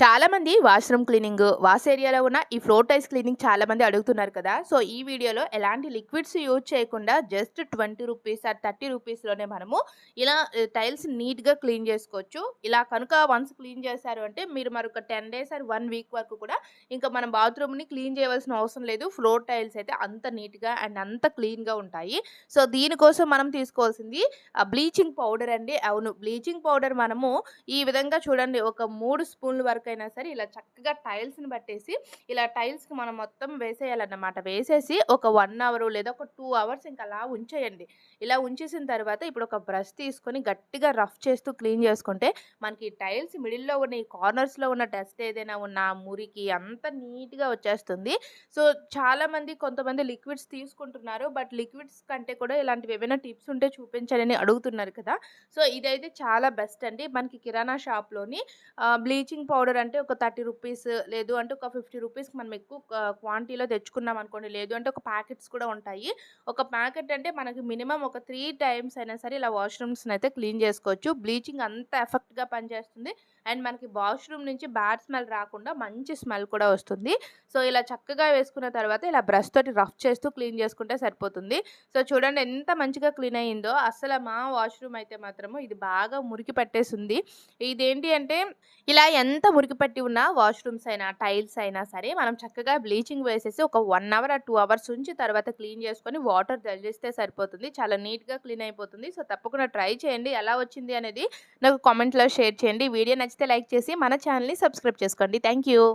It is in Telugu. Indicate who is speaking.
Speaker 1: చాలామంది వాష్రూమ్ క్లీనింగ్ వాష్ ఏరియాలో ఉన్న ఈ ఫ్లోర్ టైల్స్ క్లీనింగ్ చాలామంది అడుగుతున్నారు కదా. సో ఈ వీడియోలో ఎలాంటి లిక్విడ్స్ యూజ్ చేయకుండా just twenty rupees or thirty రూపీస్లోనే మనము ఇలా టైల్స్ నీట్గా క్లీన్ చేసుకోవచ్చు. ఇలా కనుక వన్స్ క్లీన్ చేశారు అంటే మీరు మరొక ten days or one week వరకు కూడా ఇంకా మనం బాత్రూమ్ని క్లీన్ చేయవలసిన అవసరం లేదు. ఫ్లోర్ టైల్స్ అయితే అంత నీట్గా అండ్ అంత క్లీన్గా ఉంటాయి. సో దీనికోసం మనం తీసుకోవాల్సింది బ్లీచింగ్ పౌడర్ అండి. అవును బ్లీచింగ్ పౌడర్ మనము ఈ విధంగా చూడండి ఒక మూడు స్పూన్ల వరకు అయినా సరే ఇలా చక్కగా టైల్స్ని పట్టేసి ఇలా టైల్స్కి మనం మొత్తం వేసేయాలన్నమాట. వేసేసి ఒక వన్ అవర్ లేదా ఒక టూ అవర్స్ ఇంకా అలా ఉంచేయండి. ఇలా ఉంచేసిన తర్వాత ఇప్పుడు ఒక బ్రష్ తీసుకొని గట్టిగా రఫ్ చేస్తూ క్లీన్ చేసుకుంటే మనకి టైల్స్ మిడిల్లో ఉన్న ఈ కార్నర్స్లో ఉన్న డస్ట్ ఏదైనా ఉన్న మురికి అంత నీట్గా వచ్చేస్తుంది. సో చాలామంది కొంతమంది లిక్విడ్స్ తీసుకుంటున్నారు. బట్ లిక్విడ్స్ కంటే కూడా ఇలాంటివి ఏమైనా టిప్స్ ఉంటే చూపించాలని అడుగుతున్నారు కదా. సో ఇదైతే చాలా బెస్ట్ అండి. మనకి కిరాణా షాప్లోని బ్లీచింగ్ పౌడర్ అంటే ఒక థర్టీ రూపీస్ లేదు అంటే ఒక ఫిఫ్టీ రూపీస్కి మనం ఎక్కువ క్వాంటిటీలో తెచ్చుకున్నాం అనుకోండి. లేదు అంటే ఒక ప్యాకెట్స్ కూడా ఉంటాయి. ఒక ప్యాకెట్ అంటే మనకి మినిమం ఒక త్రీ టైమ్స్ అయినా సరే ఇలా వాష్రూమ్స్ని అయితే క్లీన్ చేసుకోవచ్చు. బ్లీచింగ్ అంత ఎఫెక్ట్గా పనిచేస్తుంది. అండ్ మనకి వాష్రూమ్ నుంచి బ్యాడ్ స్మెల్ రాకుండా మంచి స్మెల్ కూడా వస్తుంది. సో ఇలా చక్కగా వేసుకున్న తర్వాత ఇలా బ్రష్ తోటి రఫ్ చేస్తూ క్లీన్ చేసుకుంటే సరిపోతుంది. సో చూడండి ఎంత మంచిగా క్లీన్ అయ్యిందో అసలు మా వాష్రూమ్ అయితే మాత్రము ఇది బాగా మురికి పట్టేసింది. ఇదేంటి అంటే ఇలా ఎంత మురికి పట్టి ఉన్న వాష్రూమ్స్ అయినా టైల్స్ అయినా సరే మనం చక్కగా బ్లీచింగ్ వేసేసి ఒక వన్ అవర్ ఆ టూ అవర్స్ ఉంచి తర్వాత క్లీన్ చేసుకొని వాటర్ జల్లిస్తే సరిపోతుంది. చాలా నీట్గా క్లీన్ అయిపోతుంది. సో తప్పకుండా ట్రై చేయండి. ఎలా వచ్చింది అనేది నాకు కామెంట్లో షేర్ చేయండి. వీడియో నచ్చితే లైక్ చేసి మన ఛానల్ని సబ్స్క్రైబ్ చేసుకోండి. Thank you